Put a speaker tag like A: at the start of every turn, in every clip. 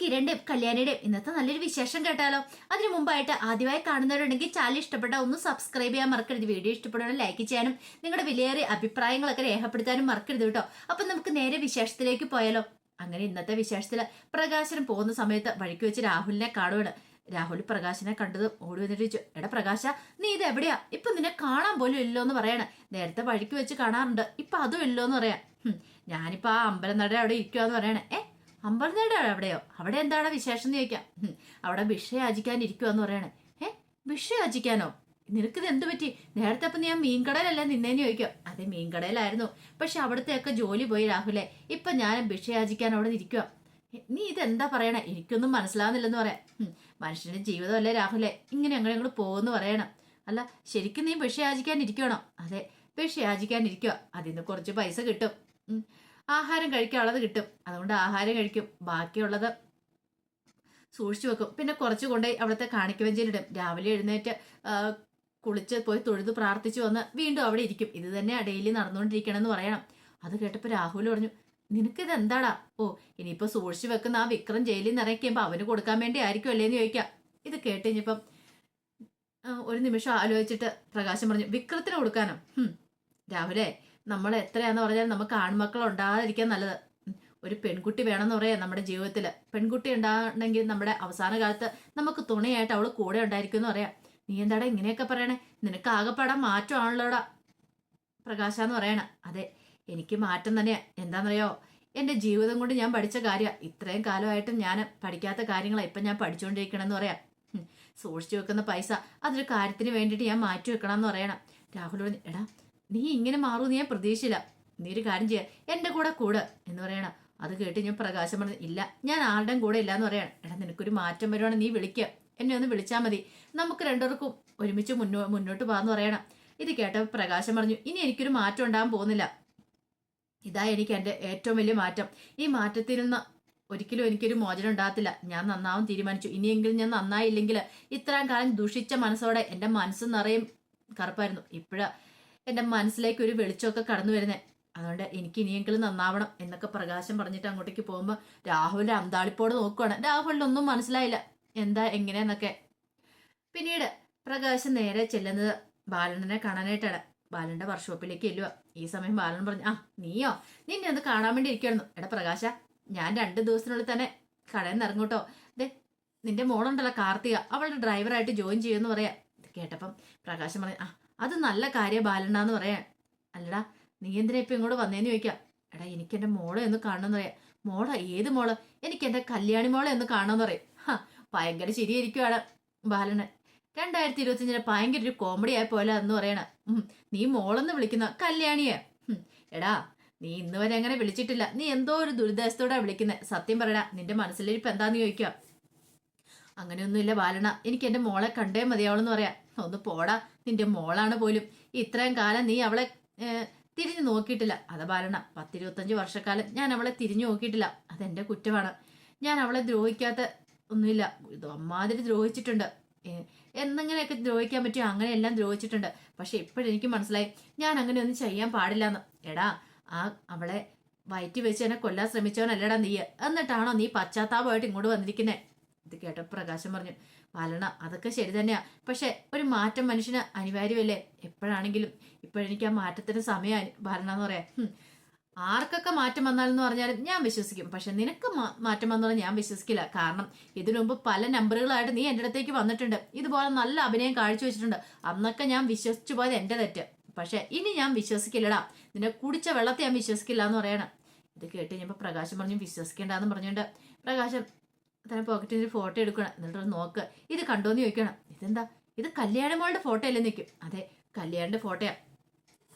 A: കിരണിന്റെയും കല്യാണിയുടെയും ഇന്നത്തെ നല്ലൊരു വിശേഷം കേട്ടാലോ? അതിനു മുമ്പായിട്ട് ആദ്യമായി കാണുന്നവരുണ്ടെങ്കിൽ ചാനൽ ഇഷ്ടപ്പെട്ട ഒന്ന് സബ്സ്ക്രൈബ് ചെയ്യാൻ മറക്കരുത്. വീഡിയോ ഇഷ്ടപ്പെടുകയാണെങ്കിൽ ലൈക്ക് ചെയ്യാനും നിങ്ങളുടെ വിലയേറിയ അഭിപ്രായങ്ങളൊക്കെ രേഖപ്പെടുത്താനും മറക്കരുത് കേട്ടോ. അപ്പൊ നമുക്ക് നേരെ വിശേഷത്തിലേക്ക് പോയാലോ? അങ്ങനെ ഇന്നത്തെ വിശേഷത്തിൽ പ്രകാശനം പോകുന്ന സമയത്ത് വഴിക്ക് വെച്ച് രാഹുലിനെ കാണുവാണ്. രാഹുൽ പ്രകാശിനെ കണ്ടത് ഓടി വന്നിട്ട് ചോദിച്ചു എടാ പ്രകാശ നീ ഇത് എവിടെയാ? ഇപ്പൊ നിന്നെ കാണാൻ പോലും ഇല്ലോ എന്ന് പറയണേ. നേരത്തെ വഴിക്ക് വെച്ച് കാണാറുണ്ട്. ഇപ്പൊ അതും ഇല്ലോ എന്ന് പറയാം ഞാനിപ്പോ ആ അമ്പലം നട അവിടെ ഇരിക്കുവാന്ന് പറയണേ. ഏ അമ്പലനട എവിടെയോ അവിടെ എന്താണ് വിശേഷം എന്ന് ചോദിക്കാം. അവിടെ ഭിക്ഷ യാചിക്കാൻ ഇരിക്കുവാന്ന് പറയണേ. ഏ ഭിക്ഷ യാചിക്കാനോ? നിനക്കിത് എന്ത് പറ്റി? നേരത്തെ അപ്പം ഞാൻ മീൻകടയിലല്ല നിന്നേന്ന് ചോദിക്കാം. അതെ മീൻകടയിലായിരുന്നു പക്ഷെ അവിടത്തെയൊക്കെ ജോലി പോയി രാഹുലെ. ഇപ്പൊ ഞാൻ ഭിക്ഷ യാചിക്കാൻ അവിടെ ഇരിക്കുക നീ ഇതെന്താ പറയണേ? എനിക്കൊന്നും മനസ്സിലാവുന്നില്ലെന്ന് പറയാം. മനുഷ്യന്റെ ജീവിതമല്ലേ രാഹുലെ? ഇങ്ങനെ അങ്ങനെ അങ്ങോട്ട് പോകുന്നു പറയണം. അല്ല ശരിക്കും നീ ഭിക്ഷ യാചിക്കാൻ ഇരിക്കണോ അതെ ഭിക്ഷ യാചിക്കാൻ ഇരിക്കുക അതിൽ നിന്ന് കുറച്ച് പൈസ കിട്ടും. ആഹാരം കഴിക്കാനുള്ളത് കിട്ടും. അതുകൊണ്ട് ആഹാരം കഴിക്കും. ബാക്കിയുള്ളത് സൂക്ഷിച്ചു വെക്കും. പിന്നെ കുറച്ച് കൊണ്ടുപോയി അവിടുത്തെ കാണിക്കവഞ്ചിയിലിടും. രാവിലെ എഴുന്നേറ്റ് കുളിച്ച് പോയി തൊഴുത് പ്രാർത്ഥിച്ചു വന്ന് വീണ്ടും അവിടെ ഇരിക്കും. ഇത് തന്നെ ഡെയിലി നടന്നുകൊണ്ടിരിക്കണം എന്ന് പറയണം. അത് കേട്ടപ്പോൾ രാഹുൽ പറഞ്ഞു നിനക്കിത് എന്താടാ ഓ ഇനിയിപ്പോൾ സൂക്ഷിച്ചു വെക്കുന്ന ആ വിക്രം ജയിലിൽ നിന്ന് ഇറക്കിയപ്പോൾ അവന് കൊടുക്കാൻ വേണ്ടി ആയിരിക്കും അല്ലേന്ന് ചോദിക്കാം. ഇത് കേട്ട് കഴിഞ്ഞപ്പം ഒരു നിമിഷം ആലോചിച്ചിട്ട് പ്രകാശം പറഞ്ഞു വിക്രത്തിന് കൊടുക്കാനോ? രാഹുലേ നമ്മൾ എത്രയാന്ന് പറഞ്ഞാൽ നമുക്ക് ആൺമക്കൾ ഉണ്ടാകാതിരിക്കാൻ നല്ലത്. ഒരു പെൺകുട്ടി വേണമെന്ന് പറയാം നമ്മുടെ ജീവിതത്തിൽ പെൺകുട്ടി ഉണ്ടാകണമെങ്കിൽ നമ്മുടെ അവസാന കാലത്ത് നമുക്ക് തുണയായിട്ട് അവൾ കൂടെ ഉണ്ടായിരിക്കും എന്ന് പറയാം. നീ എന്താടാ ഇങ്ങനെയൊക്കെ പറയണേ? നിനക്ക് ആകെപ്പാടാൻ മാറ്റമാണല്ലോടാ. പ്രകാശ എന്ന് പറയണ. അതെ എനിക്ക് മാറ്റം തന്നെയാ. എന്താണെന്നറിയോ എന്റെ ജീവിതം കൊണ്ട് ഞാൻ പഠിച്ച കാര്യമാണ് ഇത്രയും കാലമായിട്ടും ഞാൻ പഠിക്കാത്ത കാര്യങ്ങളാണ് ഇപ്പം ഞാൻ പഠിച്ചുകൊണ്ടിരിക്കണമെന്ന് പറയാം. സൂക്ഷിച്ചു വെക്കുന്ന പൈസ. അതൊരു കാര്യത്തിന് വേണ്ടിയിട്ട് ഞാൻ മാറ്റി വെക്കണം എന്ന് പറയണം. രാഹുൽ എടാ നീ ഇങ്ങനെ മാറൂന്ന് ഞാൻ പ്രതീക്ഷിച്ചില്ല. നീ ഒരു കാര്യം ചെയ്യാം. എന്റെ കൂടെ കൂട് എന്ന് പറയണം. അത് കേട്ട് ഞാൻ പ്രകാശം പറഞ്ഞു ഇല്ല ഞാൻ ആരുടെയും കൂടെ ഇല്ല എന്ന് പറയണം. എടാ നിനക്കൊരു മാറ്റം വരുവാണ് നീ വിളിക്കുക എന്നെ ഒന്ന് വിളിച്ചാൽ മതി. നമുക്ക് രണ്ടുപേർക്കും ഒരുമിച്ച് മുന്നോ മുന്നോട്ട് പോകാന്ന് പറയണം. ഇത് കേട്ട പ്രകാശം പറഞ്ഞു ഇനി എനിക്കൊരു മാറ്റം ഉണ്ടാകാൻ പോകുന്നില്ല. ഇതാ എനിക്ക് എന്റെ ഏറ്റവും വലിയ മാറ്റം. ഈ മാറ്റത്തിൽ നിന്ന് ഒരിക്കലും എനിക്കൊരു മോചനം ഉണ്ടാകത്തില്ല. ഞാൻ നന്നാവും തീരുമാനിച്ചു. ഇനിയെങ്കിലും ഞാൻ നന്നായില്ലെങ്കിൽ ഇത്രയും കാലം ദുഷിച്ച മനസ്സോടെ എന്റെ മനസ്സ് നിറയും. കറുപ്പായിരുന്നു. ഇപ്പോഴാ എന്റെ മനസ്സിലേക്ക് ഒരു വെളിച്ചമൊക്കെ കടന്നു വരുന്നത് അതുകൊണ്ട് എനിക്ക് ഇനിയെങ്കിലും നന്നാവണം എന്നൊക്കെ പ്രകാശം പറഞ്ഞിട്ട് അങ്ങോട്ടേക്ക് പോകുമ്പോൾ രാഹുലിന്റെ അന്താളിപ്പോട് നോക്കുവാണ്. രാഹുലിനൊന്നും മനസ്സിലായില്ല. എന്താ എങ്ങനെയെന്നൊക്കെ. പിന്നീട് പ്രകാശം നേരെ ചെല്ലുന്നത് ബാലനെ കാണാനായിട്ടാണ്. ബാലന്റെ വർക്ക്ഷോപ്പിലേക്ക് ചെല്ലുക ഈ സമയം ബാലൻ പറഞ്ഞു ആ നീയോ? നിന്നെ ഒന്ന് കാണാൻ വേണ്ടി ഇരിക്കുന്നു എടാ പ്രകാശ ഞാൻ രണ്ട് ദിവസത്തിനുള്ളിൽ തന്നെ കടയിൽ നിന്ന് ദേ നിന്റെ മോളുണ്ടല്ലോ കാർത്തിക. അവളുടെ ഡ്രൈവറായിട്ട് ജോയിൻ ചെയ്യുമെന്ന് പറയാം. കേട്ടപ്പം പ്രകാശം പറഞ്ഞു ആ അത് നല്ല കാര്യ ബാലണ്ടാന്ന് പറയാൻ അല്ലടാ നീ എന്തിനാ ഇപ്പൊ ഇങ്ങോട്ട് വന്നേന്ന് ചോദിക്കാം? എടാ എനിക്ക് എന്റെ മോളെ ഒന്ന് കാണണമെന്ന് പറയാം. മോള ഏത് മോൾ? എനിക്ക് എന്റെ കല്യാണി മോളെ ഒന്ന് കാണണമെന്ന് പറയും. ഹാ ഭയങ്കര ശരിയായിരിക്കുവാണ് ബാലണ്ണൻ രണ്ടായിരത്തി ഇരുപത്തിയഞ്ചിന് ഭയങ്കര ഒരു കോമഡി ആയ പോലെ എന്ന് പറയണ. നീ മോളെന്ന് വിളിക്കുന്ന കല്യാണിയെ. എടാ നീ ഇന്ന് വരെ അങ്ങനെ വിളിച്ചിട്ടില്ല. നീ എന്തോ ഒരു ദുരിതാശത്തോടെ വിളിക്കുന്നത് സത്യം പറയടാ നിന്റെ മനസ്സിലിരിപ്പ് എന്താന്ന് ചോദിക്കാം? അങ്ങനെയൊന്നുമില്ല ബാലണ എനിക്ക് എന്റെ മോളെ കണ്ടേ മതിയാവളെന്ന് പറയാം. ഒന്ന് പോടാ നിന്റെ മോളാണ് പോലും. ഇത്രയും കാലം നീ അവളെ തിരിഞ്ഞു നോക്കിയിട്ടില്ല. അത ബാലണ പത്തിരുപത്തഞ്ച് വർഷക്കാലം ഞാൻ അവളെ തിരിഞ്ഞു നോക്കിയിട്ടില്ല. അതെന്റെ കുറ്റമാണ്. ഞാൻ അവളെ ദ്രോഹിക്കാത്ത ഒന്നുമില്ല. ഇത് അമ്മാതിരി ദ്രോഹിച്ചിട്ടുണ്ട്. ഏ, ദ്രോഹിക്കാൻ പറ്റുമോ അങ്ങനെയെല്ലാം ദ്രോഹിച്ചിട്ടുണ്ട്. പക്ഷെ ഇപ്പോഴെനിക്ക് മനസ്സിലായി ഞാൻ അങ്ങനെ ഒന്നും ചെയ്യാൻ പാടില്ലെന്ന്. എടാ ആ അവളെ വയറ്റി വെച്ച് എന്നെ കൊല്ലാൻ ശ്രമിച്ചവനല്ലടാ നീ എന്നിട്ടാണോ നീ പശ്ചാത്താപമായിട്ട് ഇങ്ങോട്ട് വന്നിരിക്കുന്നേ? ഇത് കേട്ട പ്രകാശം പറഞ്ഞു വലണ അതൊക്കെ ശരി തന്നെയാ. പക്ഷെ ഒരു മാറ്റം മനുഷ്യന് അനിവാര്യമല്ലേ? എപ്പോഴാണെങ്കിലും ഇപ്പോഴെനിക്ക് ആ മാറ്റത്തിന് സമയം വരണം എന്ന് പറയാം ആർക്കൊക്കെ മാറ്റം വന്നാലെന്ന് പറഞ്ഞാലും ഞാൻ വിശ്വസിക്കും. പക്ഷെ നിനക്ക് മാറ്റം വന്നാൽ ഞാൻ വിശ്വസിക്കില്ല. കാരണം ഇതിനു മുമ്പ് പല നമ്പറുകളായിട്ട് നീ എന്റെ അടുത്തേക്ക് വന്നിട്ടുണ്ട്. ഇതുപോലെ നല്ല അഭിനയം കാഴ്ചവെച്ചിട്ടുണ്ട് അന്നൊക്കെ ഞാൻ വിശ്വസിച്ചു പോയത് എന്റെ തെറ്റ്. പക്ഷെ ഇനി ഞാൻ വിശ്വസിക്കില്ലടാ. നിന്നെ കുടിച്ച വെള്ളത്തെ ഞാൻ വിശ്വസിക്കില്ല എന്ന് പറയണം. ഇത് കേട്ട് കഴിഞ്ഞപ്പോൾ പ്രകാശം പറഞ്ഞു വിശ്വസിക്കേണ്ടെന്ന് പറഞ്ഞുകൊണ്ട്. പ്രകാശം തന്നെ പോക്കറ്റിൽ ഒരു ഫോട്ടോ എടുക്കണം. എന്നിട്ട് നോക്ക്. ഇത് കണ്ടോന്ന് ചോദിക്കണം. ഇതെന്താ? ഇത് കല്യാണ മോളുടെ ഫോട്ടോ അല്ലേ നിൽക്കും അതെ കല്യാണിന്റെ ഫോട്ടോയാ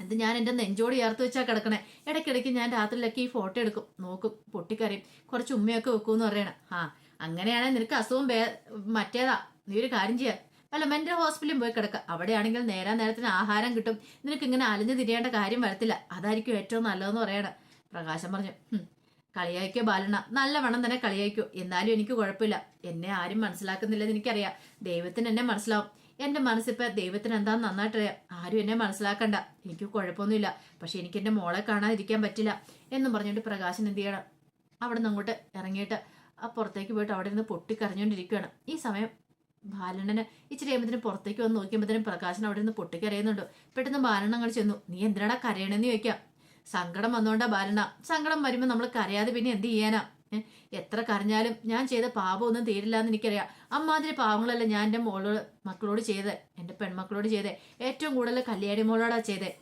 A: ഇത് ഞാൻ എന്റെ നെഞ്ചോട് ചേർത്ത് വെച്ചാൽ കിടക്കണേ. ഇടയ്ക്കിടയ്ക്ക് ഞാൻ രാത്രിയിലൊക്കെ ഈ ഫോട്ടോ എടുക്കും. നോക്കും പൊട്ടിക്കരയും. കുറച്ച് ഉമ്മയൊക്കെ വെക്കുമെന്ന് പറയണം. ആ അങ്ങനെയാണെങ്കിൽ നിനക്ക് അസുഖം ബേ മറ്റേതാ. നീ ഒരു കാര്യം ചെയ്യാം. അല്ല മെന്റൽ ഹോസ്പിറ്റലിൽ പോയി കിടക്കുക അവിടെയാണെങ്കിൽ നേരാ നേരത്തിന് ആഹാരം കിട്ടും. നിനക്ക് ഇങ്ങനെ അലഞ്ഞു തിരിയേണ്ട കാര്യം വരത്തില്ല. അതായിരിക്കും ഏറ്റവും നല്ലതെന്ന് പറയണം. പ്രകാശം പറഞ്ഞു. "ഹും, കളിയാക്കിയോ ബാലണ്ണ? നല്ലവണ്ണം തന്നെ കളിയാക്കിയോ. എന്നാലും എനിക്ക് കുഴപ്പമില്ല. എന്നെ ആരും മനസ്സിലാക്കുന്നില്ലെന്ന് എനിക്കറിയാം. ദൈവത്തിന് എന്നെ മനസ്സിലാവും. എന്റെ മനസ്സിപ്പോ ദൈവത്തിന് എന്താന്ന് നന്നായിട്ടറിയാം. ആരും എന്നെ മനസ്സിലാക്കണ്ട. എനിക്ക് കുഴപ്പമൊന്നുമില്ല. പക്ഷെ എനിക്ക് എന്റെ മോളെ കാണാതിരിക്കാൻ പറ്റില്ല എന്നും പറഞ്ഞുകൊണ്ട് പ്രകാശൻ എന്ത് ചെയ്യണം? അവിടെ നിന്ന് അങ്ങോട്ട് ഇറങ്ങിയിട്ട് ആ പുറത്തേക്ക് പോയിട്ട് അവിടെ നിന്ന് പൊട്ടിക്കരഞ്ഞുകൊണ്ടിരിക്കുകയാണ്. ഈ സമയം ബാലണ്ണന് ഇച്ചിരി കഴിയുമ്പത്തിന് പുറത്തേക്ക് വന്ന് നോക്കിയപ്പോഴത്തേനും പ്രകാശൻ അവിടെ നിന്ന് പൊട്ടിക്കരയുന്നുണ്ട്. പെട്ടെന്ന് ബാലണ്ണങ്ങൾ ചെന്നു. നീ എന്തിനാടാ കരയണെന്ന് ചോദിക്കാം? സങ്കടം വന്നോണ്ടാ ഭരണ സങ്കടം വരുമ്പോൾ നമ്മൾ കരയാതെ പിന്നെ എന്ത് ചെയ്യാനാ? എത്ര കരഞ്ഞാലും ഞാൻ ചെയ്ത പാപമൊന്നും തീരില്ല എന്ന് എനിക്കറിയാം. അമ്മാതിരി പാവങ്ങളല്ല ഞാൻ എന്റെ മോളോട് മക്കളോട് ചെയ്തത് എന്റെ പെൺമക്കളോട് ചെയ്തേ. ഏറ്റവും കൂടുതൽ കല്യാണി മോളോടാ ചെയ്തേ.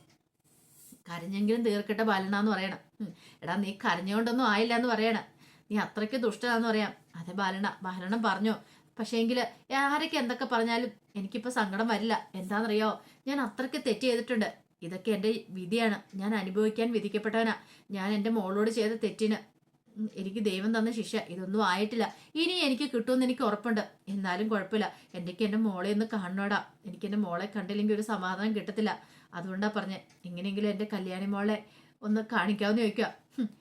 A: കരഞ്ഞെങ്കിലും തീർക്കട്ടെ ബാലനാന്ന് പറയണം. ഉം. എടാ നീ കരഞ്ഞുകൊണ്ടൊന്നും ആയില്ല എന്ന് പറയണം. നീ അത്രയ്ക്ക് ദുഷ്ടനാന്ന് പറയാം. അതെ ബാലണ ബാലണം പറഞ്ഞു. പക്ഷേങ്കിൽ ആരൊക്കെ എന്തൊക്കെ പറഞ്ഞാലും എനിക്കിപ്പോൾ സങ്കടം വരില്ല. എന്താണെന്നറിയോ ഞാൻ അത്രയ്ക്ക് തെറ്റ് ചെയ്തിട്ടുണ്ട്. ഇതൊക്കെ എന്റെ വിധിയാണ്. ഞാൻ അനുഭവിക്കാൻ വിധിക്കപ്പെട്ടവനാ. ഞാൻ എന്റെ മോളോട് ചെയ്ത തെറ്റിന് എനിക്ക് ദൈവം തന്ന ശിക്ഷ. ഇതൊന്നും ആയിട്ടില്ല. ഇനി എനിക്ക് കിട്ടുമെന്ന് എനിക്ക് ഉറപ്പുണ്ട്. എന്നാലും കുഴപ്പമില്ല. എനിക്ക് എന്റെ മോളെ ഒന്ന് കാണണോടാ. എനിക്ക് എന്റെ മോളെ കണ്ടില്ലെങ്കിൽ ഒരു സമാധാനം കിട്ടത്തില്ല. അതുകൊണ്ടാ പറഞ്ഞേ. എങ്ങനെയെങ്കിലും എന്റെ കല്യാണി മോളെ ഒന്ന് കാണിക്കാമെന്ന് ചോദിക്കുക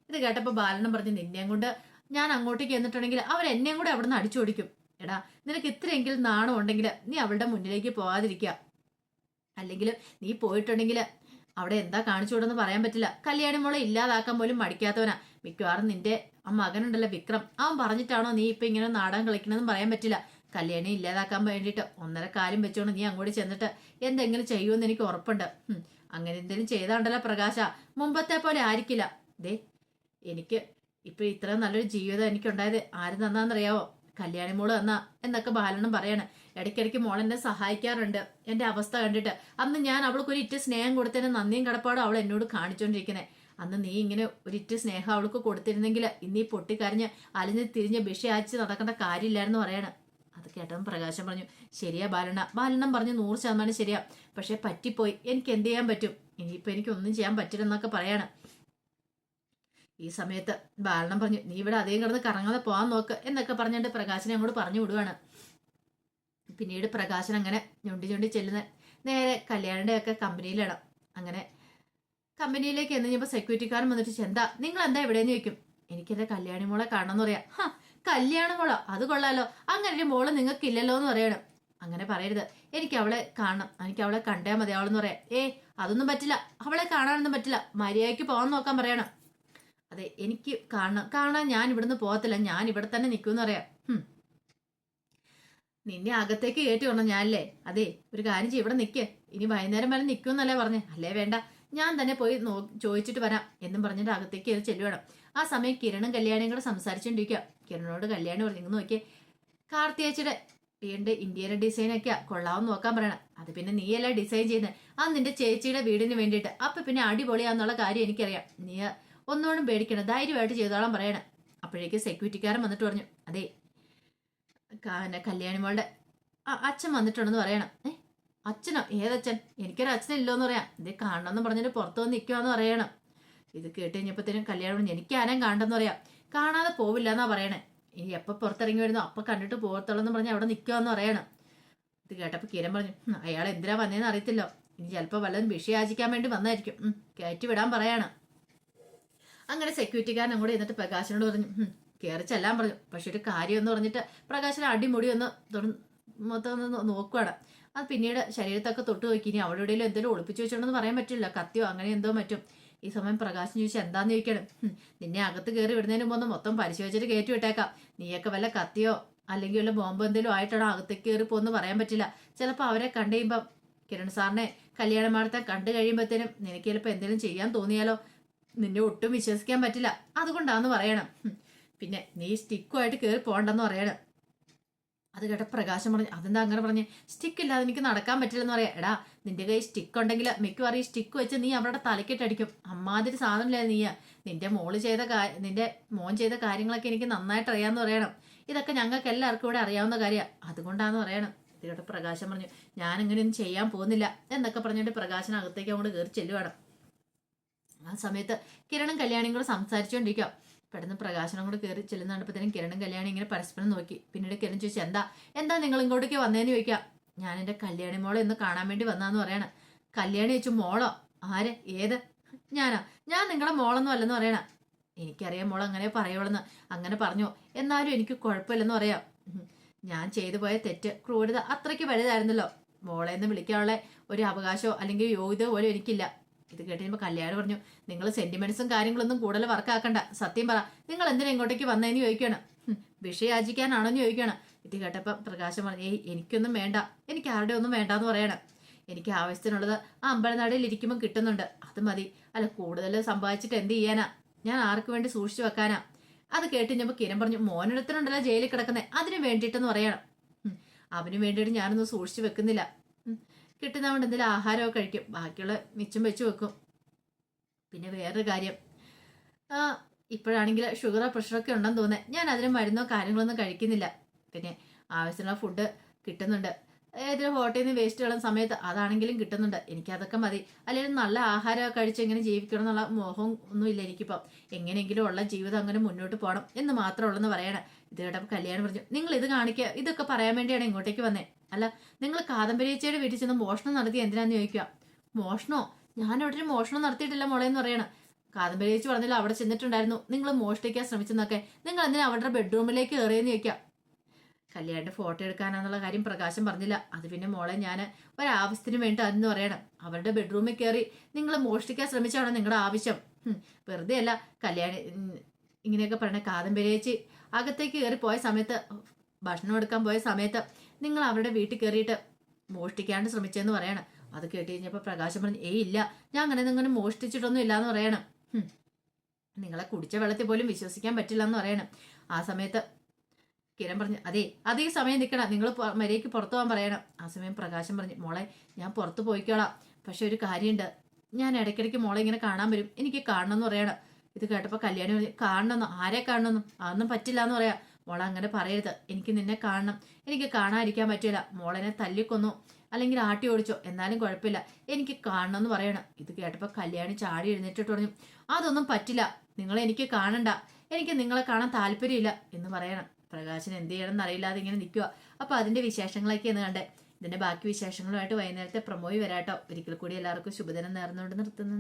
A: ഇത് കേട്ടപ്പോൾ ബാലനം പറഞ്ഞ് നിന്നെയും കൊണ്ട് ഞാൻ അങ്ങോട്ടേക്ക് എന്നിട്ടുണ്ടെങ്കിൽ അവർ എന്നെയും കൂടെ അവിടെ നിന്ന് അടിച്ചോടിക്കും. എടാ നിനക്ക് ഇത്രയെങ്കിലും നാണം ഉണ്ടെങ്കിൽ നീ അവളുടെ മുന്നിലേക്ക് പോകാതിരിക്കുക അല്ലെങ്കിൽ നീ പോയിട്ടുണ്ടെങ്കിൽ അവിടെ എന്താ കാണിച്ചു കൊടുന്ന് പറയാൻ പറ്റില്ല. കല്യാണി മോളെ ഇല്ലാതാക്കാൻ പോലും മടിക്കാത്തവനാ. മിക്കവാറും നിന്റെ ആ മകനുണ്ടല്ലോ വിക്രം. അവൻ പറഞ്ഞിട്ടാണോ നീ ഇപ്പൊ ഇങ്ങനെ നാടകം കളിക്കണമെന്ന് പറയാൻ പറ്റില്ല. കല്യാണി ഇല്ലാതാക്കാൻ വേണ്ടിയിട്ട് ഒന്നര കാലം വെച്ചോണ്ട് നീ അങ്ങോട്ട് ചെന്നിട്ട് എന്തെങ്കിലും ചെയ്യുമെന്ന് എനിക്ക് ഉറപ്പുണ്ട്. അങ്ങനെ എന്തെങ്കിലും ചെയ്താണ്ടല്ലോ പ്രകാശ. മുമ്പത്തെ പോലെ ആയിരിക്കില്ല. ദേ എനിക്ക് ഇപ്പൊ ഇത്രയും നല്ലൊരു ജീവിതം എനിക്കുണ്ടായത് ആര് തന്നാന്നറിയാവോ? കല്യാണി മോൾ തന്നാ എന്നൊക്കെ ബാലനും പറയാണ്. ഇടയ്ക്കിടയ്ക്ക് മോൾ എന്നെ സഹായിക്കാറുണ്ട്. എന്റെ അവസ്ഥ കണ്ടിട്ട്. അന്ന് ഞാൻ അവൾക്ക് ഒരു ഇറ്റ് സ്നേഹം കൊടുത്തതിന് നന്ദിയും കടപ്പാടും അവൾ എന്നോട് കാണിച്ചോണ്ടിരിക്കുന്നത് അന്ന് നീ ഇങ്ങനെ ഒരു ഇറ്റ് സ്നേഹം അവൾക്ക് കൊടുത്തിരുന്നെങ്കിൽ ഇന്നീ പൊട്ടിക്കരഞ്ഞ് അലിഞ്ഞ് തിരിഞ്ഞ് ബിഷയാച്ച് നടക്കേണ്ട കാര്യമില്ലായിരുന്നു പറയാണ്. അത് കേട്ടതും പ്രകാശം പറഞ്ഞു ശരിയാ ബാലണ്ണ. ബാലണ്ണം പറഞ്ഞു നൂറ് ശതമാനം ശരിയാ. പക്ഷെ പറ്റിപ്പോയി. എനിക്ക് എന്ത് ചെയ്യാൻ പറ്റും? ഇനിയിപ്പോ എനിക്ക് ഒന്നും ചെയ്യാൻ പറ്റില്ലെന്നൊക്കെ പറയാണ്. ഈ സമയത്ത് ബാലണം പറഞ്ഞു നീ ഇവിടെ അധികം കിടന്ന് കറങ്ങാതെ പോകാൻ നോക്ക് എന്നൊക്കെ പറഞ്ഞിട്ട് പ്രകാശനെ അങ്ങോട്ട് പറഞ്ഞു വിടുവാണ്. പിന്നീട് പ്രകാശൻ അങ്ങനെ ഞൊണ്ടി ഞൊണ്ടി ചെല്ലുന്ന നേരെ കല്യാണിന്റെ ഒക്കെ അങ്ങനെ കമ്പനിയിലേക്ക് എന്ന് കഴിഞ്ഞപ്പോൾ സെക്യൂരിറ്റിക്കാരൻ വന്നിട്ട് ചെന്താ നിങ്ങൾ എന്താ എവിടെയെന്ന് ചോദിക്കും? എനിക്കെന്താ കല്യാണി മോളെ കാണണമെന്ന് പറയാം. ഹാ കല്യാണ മോളോ? അത് കൊള്ളാലോ. അങ്ങനെ ഒരു മോൾ നിങ്ങൾക്കില്ലല്ലോ എന്ന് പറയണം. അങ്ങനെ പറയരുത്. എനിക്ക് അവളെ കാണണം. എനിക്ക് അവളെ കണ്ടേ മതി അവളെന്ന് പറയാം. ഏ അതൊന്നും പറ്റില്ല. അവളെ കാണാനൊന്നും പറ്റില്ല. മര്യാദയ്ക്ക് പോകാൻ നോക്കാൻ പറയണം. അതെ എനിക്ക് കാണണം കാണാൻ ഞാൻ ഇവിടുന്ന് പോകത്തില്ല. ഞാൻ ഇവിടെ തന്നെ നിൽക്കുമെന്ന് പറയാം. നിന്നെ അകത്തേക്ക് കയറ്റി വരണം ഞാനല്ലേ? അതെ ഒരു കാര്യം ചെയ്യ് ഇവിടെ നിൽക്ക് ഇനി വൈകുന്നേരം വരെ നിൽക്കുമെന്നല്ലേ പറഞ്ഞേ. അല്ലേ വേണ്ട. ഞാൻ തന്നെ പോയി നോ ചോദിച്ചിട്ട് വരാം. എന്നും പറഞ്ഞിട്ട് അകത്തേക്ക് കയറി ചെല്ലുവേണം. ആ സമയം കിരണും കല്യാണിയും കൂടെ സംസാരിച്ചുകൊണ്ടിരിക്കുക കിരണോട് കല്യാണി പറഞ്ഞു ഇങ്ങനെ നോക്കിയേ. കാർത്തിയാച്ചിയുടെ വീടിന്റെ ഇന്ത്യയിലെ ഡിസൈനൊക്കെ കൊള്ളാമെന്ന് നോക്കാൻ പറയണം. അത് പിന്നെ നീയല്ല ഡിസൈൻ ചെയ്യുന്നത് ആ നിന്റെ ചേച്ചിയുടെ വീടിന് വേണ്ടിയിട്ട്. അപ്പൊ പിന്നെ അടിപൊളിയാന്നുള്ള കാര്യം എനിക്കറിയാം. നീ ഒന്നുകൊണ്ടും പേടിക്കണം ധൈര്യമായിട്ട് ചെയ്തോളാൻ പറയണം. അപ്പോഴേക്ക് സെക്യൂരിറ്റിക്കാരൻ വന്നിട്ട് പറഞ്ഞു അതെ കല്യാണി മോളുടെ അച്ഛൻ വന്നിട്ടുണ്ടെന്ന് പറയണം. ഏ അച്ഛനോ? ഏതച്ഛൻ? എനിക്കൊരു അച്ഛനില്ലോ എന്ന് പറയാം. ഇത് കാണണമെന്ന് പറഞ്ഞിട്ട് പുറത്തു വന്ന് നിൽക്കുവാന്ന് പറയണം. ഇത് കേട്ട് കഴിഞ്ഞപ്പോഴത്തേനും കല്യാണം പറഞ്ഞു, എനിക്ക് ആരും കാണണ്ടെന്ന് പറയാം. കാണാതെ പോവില്ല എന്നാ പറയണേ. ഇനി എപ്പോൾ പുറത്തിറങ്ങി വരുന്നു അപ്പൊ കണ്ടിട്ട് പോകത്തുള്ളൂ എന്ന് പറഞ്ഞ് അവിടെ നിൽക്കുവാന്ന് പറയണം. ഇത് കേട്ടപ്പോൾ കിരൺ പറഞ്ഞു "ഹും, അയാൾ എന്തിനാ വന്നേന്ന് അറിയത്തില്ലോ. ഇനി ചിലപ്പോൾ വല്ലതും വിഷയാചിക്കാൻ വേണ്ടി വന്നായിരിക്കും. കയറ്റി വിടാൻ പറയാണ്. അങ്ങനെ സെക്യൂരിറ്റിക്കാരൻ കൂടെ എന്നിട്ട് പ്രകാശനോട് പറഞ്ഞു "ഹും, കയറി ചെല്ലാൻ പറഞ്ഞു. പക്ഷെ ഒരു കാര്യം എന്ന് പറഞ്ഞിട്ട് പ്രകാശൻ അടിമുടി ഒന്ന് മൊത്തം ഒന്ന് നോക്കുവാണ്. അത് പിന്നീട് ശരീരത്തൊക്കെ തൊട്ട് നോക്കി ഇനി അവിടെ എവിടെയെങ്കിലും എന്തെങ്കിലും ഒളിപ്പിച്ചു വെച്ചോണ്ടെന്ന് പറയാൻ പറ്റില്ല. കത്തിയോ അങ്ങനെ എന്തോ മറ്റും ഈ സമയം പ്രകാശൻ ചോദിച്ചു എന്താന്ന് ചോദിക്കണം? നിന്നെ അകത്ത് കയറി വിടുന്നതിന് മുമ്പ് മൊത്തം പരിശോധിച്ചിട്ട് കയറ്റി വിട്ടേക്കാം. നീയൊക്കെ വല്ല കത്തിയോ അല്ലെങ്കിൽ വല്ല ബോംബ് എന്തെങ്കിലും ആയിട്ടാണോ അകത്തേക്ക് കയറി പോകുന്നു പറയാൻ പറ്റില്ല. ചിലപ്പോൾ അവരെ കണ്ടു കഴിയുമ്പം കിരൺ സാറിനെ കല്യാണ മാടത്തെ കണ്ടു കഴിയുമ്പോഴത്തേനും നിനക്ക് ചിലപ്പോൾ എന്തെങ്കിലും ചെയ്യാൻ തോന്നിയാലോ? നിന്നെ ഒട്ടും വിശ്വസിക്കാൻ പറ്റില്ല. അതുകൊണ്ടാന്ന് പറയണം. പിന്നെ നീ സ്റ്റിക്കുമായിട്ട് കയറി പോകണ്ടെന്ന് പറയണം. അത് കേട്ട പ്രകാശം പറഞ്ഞു അതെന്താ അങ്ങനെ പറഞ്ഞ്? സ്റ്റിക്ക് ഇല്ലാതെ എനിക്ക് നടക്കാൻ പറ്റില്ലെന്ന് പറയാം. എടാ നിന്റെ കൈ സ്റ്റിക്ക് ഉണ്ടെങ്കിൽ മിക്കവാറും ഈ സ്റ്റിക്ക് വെച്ച് നീ അവരുടെ തലക്കിട്ടടിക്കും അമ്മാതിരി സാധനമില്ലേ നീയാ. നിന്റെ മോൾ ചെയ്ത നിന്റെ മോൻ ചെയ്ത കാര്യങ്ങളൊക്കെ എനിക്ക് നന്നായിട്ട് അറിയാമെന്ന് പറയണം. ഇതൊക്കെ ഞങ്ങൾക്ക് എല്ലാവർക്കും ഇവിടെ അറിയാവുന്ന കാര്യമാണ് അതുകൊണ്ടാന്ന് പറയണം. ഇതിലൂടെ പ്രകാശം പറഞ്ഞു ഞാൻ ഒന്നും ചെയ്യാൻ പോകുന്നില്ല. എന്നൊക്കെ പറഞ്ഞിട്ട് പ്രകാശനകത്തേക്ക് അങ്ങോട്ട് കയറി ചെല്ലുവാണ്. ആ സമയത്ത് കിരണും കല്യാണിയും കൂടെ സംസാരിച്ചുകൊണ്ടിരിക്കുക പെട്ടെന്ന് പ്രകാശനം കൂടെ കയറി ചെല്ലുന്ന കണ്ടപ്പോഴത്തേനും കിരണും കല്യാണി ഇങ്ങനെ പരസ്പരം നോക്കി. പിന്നീട് കിരൺ ചോദിച്ചു എന്താ? എന്താ നിങ്ങൾ ഇങ്ങോട്ടേക്ക് വന്നേന്ന് ചോദിക്കാം? ഞാൻ എന്റെ കല്യാണി മോളെ ഒന്ന് കാണാൻ വേണ്ടി വന്നാന്ന് പറയണ. കല്യാണി ചോദിച്ചു മോളോ? ആര്? ഏത്? ഞാനാ. ഞാൻ നിങ്ങളുടെ മോളൊന്നും അല്ലെന്ന് പറയണ. എനിക്കറിയാം മോൾ അങ്ങനെ പറയുള്ളെന്ന് അങ്ങനെ പറഞ്ഞു. എന്നാലും എനിക്ക് കുഴപ്പമില്ലെന്ന് പറയാം. ഞാൻ ചെയ്തു പോയ തെറ്റ് ക്രൂരത അത്രയ്ക്ക് വലുതായിരുന്നല്ലോ. മോളെ എന്ന് വിളിക്കാനുള്ള ഒരു അവകാശമോ അല്ലെങ്കിൽ യോഗ്യത പോലും എനിക്കില്ല. ഇത് കേട്ടുകഴിയുമ്പോൾ കല്യാണം പറഞ്ഞു നിങ്ങൾ സെന്റിമെന്റ്സും കാര്യങ്ങളൊന്നും കൂടുതൽ വർക്കാക്കണ്ട സത്യം പറ നിങ്ങൾ എന്തിനാ ഇങ്ങോട്ടേക്ക് വന്നതെന്ന് ചോദിക്കണം? ഹും, വിഷയാചിക്കാനാണോ എന്ന് ചോദിക്കണം. ഇത് കേട്ടപ്പോൾ പ്രകാശം പറഞ്ഞു ഏയ് എനിക്കൊന്നും വേണ്ട. എനിക്ക് ആരുടെ ഒന്നും വേണ്ടാന്ന് പറയണം. എനിക്ക് ആവശ്യത്തിനുള്ളത് ആ അമ്പലനടയിൽ ഇരിക്കുമ്പോൾ കിട്ടുന്നുണ്ട്. അത് മതി. അല്ല കൂടുതൽ സമ്പാദിച്ചിട്ട് എന്ത് ചെയ്യാനാ? ഞാൻ ആർക്ക് വേണ്ടി സൂക്ഷിച്ചു വെക്കാനാ? അത് കേട്ട് കഴിഞ്ഞപ്പോൾ കിരൺ പറഞ്ഞു മോനൊരുത്തനുണ്ടല്ലോ ജയിലിൽ കിടക്കുന്നത് അതിനു വേണ്ടിയിട്ടെന്ന് പറയണം. അവന് വേണ്ടിയിട്ട് ഞാനൊന്നും സൂക്ഷിച്ചു വെക്കുന്നില്ല. ഉം. കിട്ടുന്നതുകൊണ്ട് എന്തെങ്കിലും ആഹാരമൊക്കെ കഴിക്കും. ബാക്കിയുള്ള മിച്ചം വെച്ച് വെക്കും. പിന്നെ വേറൊരു കാര്യം. ഇപ്പോഴാണെങ്കിൽ ഷുഗറോ പ്രഷറൊക്കെ ഉണ്ടെന്ന് തോന്നുന്നത് ഞാൻ അതിന് മരുന്നോ കാര്യങ്ങളൊന്നും കഴിക്കുന്നില്ല. പിന്നെ ആവശ്യമുള്ള ഫുഡ് കിട്ടുന്നുണ്ട്. ഏതൊരു ഹോട്ടലിൽ നിന്ന് വേസ്റ്റ് കളയുന്ന സമയത്ത് അതാണെങ്കിലും കിട്ടുന്നുണ്ട്. എനിക്കതൊക്കെ മതി. അല്ലെങ്കിൽ നല്ല ആഹാരമൊക്കെ കഴിച്ച് എങ്ങനെ ജീവിക്കണം എന്നുള്ള മോഹം ഒന്നുമില്ല എനിക്കിപ്പം. എങ്ങനെയെങ്കിലും ഉള്ള ജീവിതം അങ്ങനെ മുന്നോട്ട് പോകണം എന്ന് മാത്രമേ ഉള്ളെന്ന് പറയണം. ഇത് കേട്ടപ്പോൾ കല്യാണം പറഞ്ഞു നിങ്ങൾ ഇത് കാണിക്കുക ഇതൊക്കെ പറയാൻ വേണ്ടിയാണ് ഇങ്ങോട്ടേക്ക് വന്നേ. അല്ല നിങ്ങൾ കാദംബരിയച്ചയുടെ വീട്ടിൽ ചെന്ന് മോഷണം നടത്തി എന്തിനാന്ന് ചോദിക്കുക? മോഷണോ? ഞാൻ അവിടെ ഒരു മോഷണം നടത്തിയിട്ടില്ല മോളെ എന്ന് പറയണം. കാദംബരി ചേച്ചി പറഞ്ഞല്ലോ അവിടെ ചെന്നിട്ടുണ്ടായിരുന്നു. നിങ്ങൾ മോഷ്ടിക്കാൻ ശ്രമിച്ചെന്നൊക്കെ. നിങ്ങൾ എന്തിനാ അവരുടെ ബെഡ്റൂമിലേക്ക് കയറിയെന്ന് ചോദിക്കാം കല്യാണിന്റെ ഫോട്ടോ എടുക്കാനാന്നുള്ള കാര്യം പ്രകാശം പറഞ്ഞില്ല. അത് പിന്നെ മോളെ ഞാൻ ഒരാവശ്യത്തിന് വേണ്ടി അതെന്ന് പറയണം. അവരുടെ ബെഡ്റൂമിൽ കയറി നിങ്ങൾ മോഷ്ടിക്കാൻ ശ്രമിച്ചാണോ നിങ്ങളുടെ ആവശ്യം. വെറുതെ അല്ല കല്യാണി ഇങ്ങനെയൊക്കെ പറയണ കാദംബരി ചേച്ചി അകത്തേക്ക് കയറി പോയ സമയത്ത് ഭക്ഷണം എടുക്കാൻ പോയ സമയത്ത് നിങ്ങൾ അവരുടെ വീട്ടിൽ കയറിയിട്ട് മോഷ്ടിക്കാണ്ട് ശ്രമിച്ചെന്ന് പറയണം. അത് കേട്ട് കഴിഞ്ഞപ്പോൾ പ്രകാശം പറഞ്ഞു ഏയ് ഇല്ല ഞാൻ അങ്ങനെ നിങ്ങൾ മോഷ്ടിച്ചിട്ടൊന്നും ഇല്ലാന്ന് പറയണം. നിങ്ങളെ കുടിച്ച വെള്ളത്തിൽ പോലും വിശ്വസിക്കാൻ പറ്റില്ല എന്ന് പറയണം. ആ സമയത്ത് കിരൺ പറഞ്ഞു അതെ അതേ സമയം നിൽക്കണം നിങ്ങൾ മര്യാദയ്ക്ക് പുറത്തു പോകാൻ പറയണം. ആ സമയം പ്രകാശം പറഞ്ഞു മോളെ ഞാൻ പുറത്ത് പോയിക്കോളാം. പക്ഷെ ഒരു കാര്യമുണ്ട് ഞാൻ ഇടയ്ക്കിടയ്ക്ക് മോളെ ഇങ്ങനെ കാണാൻ വരും. എനിക്ക് കാണണം എന്ന് പറയണം. ഇത് കേട്ടപ്പോൾ കല്യാണി പറഞ്ഞു കാണണമെന്നോ ആരെ കാണണമെന്നും അതൊന്നും പറ്റില്ല എന്ന് പറയാം. മോളെ അങ്ങനെ പറയരുത്. എനിക്ക് നിന്നെ കാണണം. എനിക്ക് കാണാതിരിക്കാൻ പറ്റില്ല. മോളെന്നെ തല്ലിക്കൊന്നു. അല്ലെങ്കിൽ ആട്ടി ഓടിച്ചോ. എന്നാലും കുഴപ്പമില്ല. എനിക്ക് കാണണം എന്ന് പറയണം. ഇത് കേട്ടപ്പോൾ കല്യാണി ചാടി എഴുന്നേറ്റിട്ട് പറഞ്ഞു അതൊന്നും പറ്റില്ല. നിങ്ങളെ എനിക്ക് കാണണ്ട. എനിക്ക് നിങ്ങളെ കാണാൻ താല്പര്യമില്ല എന്ന് പറയണം. പ്രകാശൻ എന്ത് ചെയ്യണം എന്നറിയില്ലാതെ ഇങ്ങനെ നിൽക്കുക അപ്പൊ അതിന്റെ വിശേഷങ്ങളൊക്കെയാണ് കണ്ടേ. ഇതിന്റെ ബാക്കി വിശേഷങ്ങളുമായിട്ട് വൈകുന്നേരത്തെ പ്രമോയി വരാട്ടോ. ഒരിക്കൽ കൂടി എല്ലാവർക്കും ശുഭദിനം നേർന്നുകൊണ്ട് നിർത്തുന്നു.